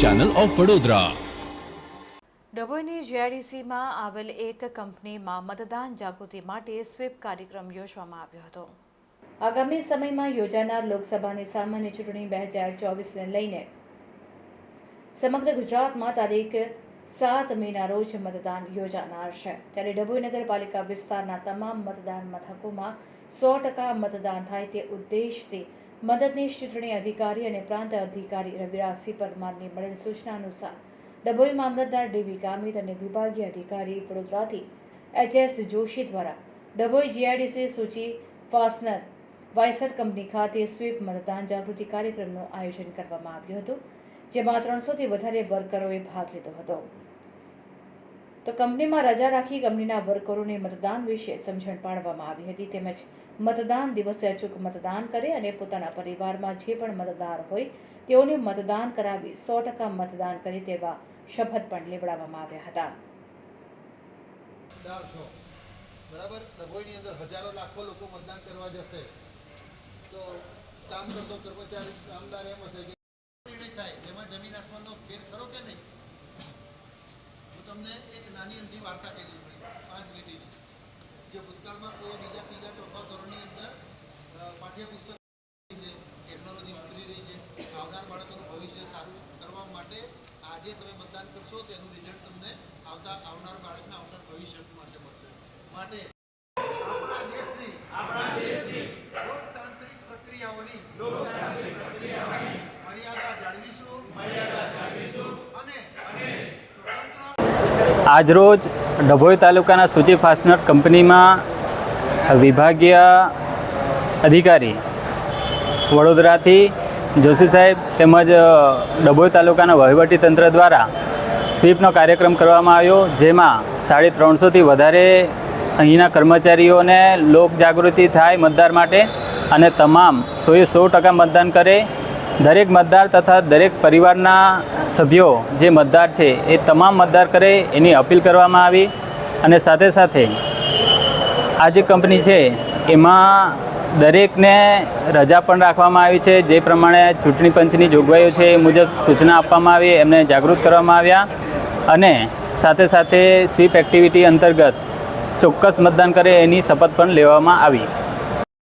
Channel of Vadodara ડભોઈની જીઆઈડીસીમાં આવેલ એક કંપનીમાં મતદાન જાગૃતિ માટે સ્વીપ કાર્યક્રમ યોજવામાં આવ્યો હતો. આગામી સમયમાં યોજાનાર લોકસભાની સામાન્ય ચૂંટણી બે હજાર ચોવીસને લઈને સમગ્ર ગુજરાતમાં તારીખ સાત મેના રોજ મતદાન યોજાનાર છે. ત્યારે ડભોઈ નગરપાલિકા વિસ્તારના તમામ મતદાન મથકોમાં સો ટકા મતદાન થાય તે ઉદ્દેશથી મદદનીશ ચૂંટણી અધિકારી અને પ્રાંત અધિકારી રવિરાજસિંહ પરમારની મળેલ સૂચના અનુસાર, ડભોઈ મામલતદાર ડીવી કામિત અને વિભાગીય અધિકારી વડોદરાથી એચ એસ જોશી દ્વારા ડભોઈ જીઆઈડીસી સૂચિ ફાસ્ટનર વાયસર કંપની ખાતે સ્વીપ મતદાન જાગૃતિ કાર્યક્રમનું આયોજન કરવામાં આવ્યું હતું, જેમાં ત્રણસોથી વધારે વર્કરોએ ભાગ લીધો હતો. તો કંપનીમાં રજા રાખી કંપનીના વર્કરોને મતદાન વિશે સમજણ પાડવામાં આવી હતી તેમજ મતદાન દિવસે અચૂક મતદાન કરે અને પોતાના પરિવારમાં જે પણ મતદાર હોય તેઓને મતદાન કરાવી સો ટકા મતદાન કરે તેવા શપથ પણ લેવડાવવામાં આવ્યા હતા. બરાબર? ડભોઈની અંદર હજારો લાખો લોકો મતદાન કરવા જશે. તો કામ કરતો કર્મચારી, કામદાર એમ હશે કે નિર્ણય થાય. એમાં જમીન આસમાનનો ફેર ખરો કે નહીં? તમને એક નાની અમથી વાર્તા કહી દઉં છું, પાંચ લીટીની. જે ભૂતકાળમાં કોઈ બીજા ત્રીજા ચોથા ધોરણની અંદર પાઠ્યપુસ્તક છે ટેકનોલોજી સુધરી રહી છે આવનાર બાળકોનું ભવિષ્ય સારું કરવા માટે આજે તમે મતદાન કરશો તો એનું રિઝલ્ટ તમને આવતા આવનાર બાળકના આવનાર ભવિષ્ય માટે મળશે. માટે આપણા દેશની આપણા દેશની લોકતાંત્રિક પ્રક્રિયાઓની લોકતાંત્રિક પ્રક્રિયાઓની મર્યાદા જાળવીશું. મર્યાદા જાળવીશું. અને આજરોજ ડભોઈ તાલુકાના સૂચિ ફાસ્ટનર કંપનીમાં વિભાગીય અધિકારી વડોદરાથી જોશી સાહેબ તેમજ ડભોઈ તાલુકાના વહીવટી તંત્ર દ્વારા સ્વીપનો કાર્યક્રમ કરવામાં આવ્યો, જેમાં સાડી ત્રણસોથી વધારે અહીંના કર્મચારીઓને લોક જાગૃતિ થાય મતદાર માટે અને તમામ સોએ સો ટકા મતદાન કરે દરેક મતદાર તથા દરેક પરિવારના સભ્યો જે મતદાર છે, એ તમામ મતદાર કરે એની અપીલ કરવામાં આવી અને સાથે સાથે આ જે કંપની છે, એમાં દરેકને રજા પણ રાખવામાં આવી છે. જે પ્રમાણે ચૂંટણી પંચની જોગવાઈઓ છે, એ મુજબ સૂચના આપવામાં આવી, એમને જાગૃત કરવામાં આવ્યા અને સાથે સાથે સ્વીપ એક્ટિવિટી અંતર્ગત ચોક્કસ મતદાન કરે એની શપથ પણ લેવામાં આવી.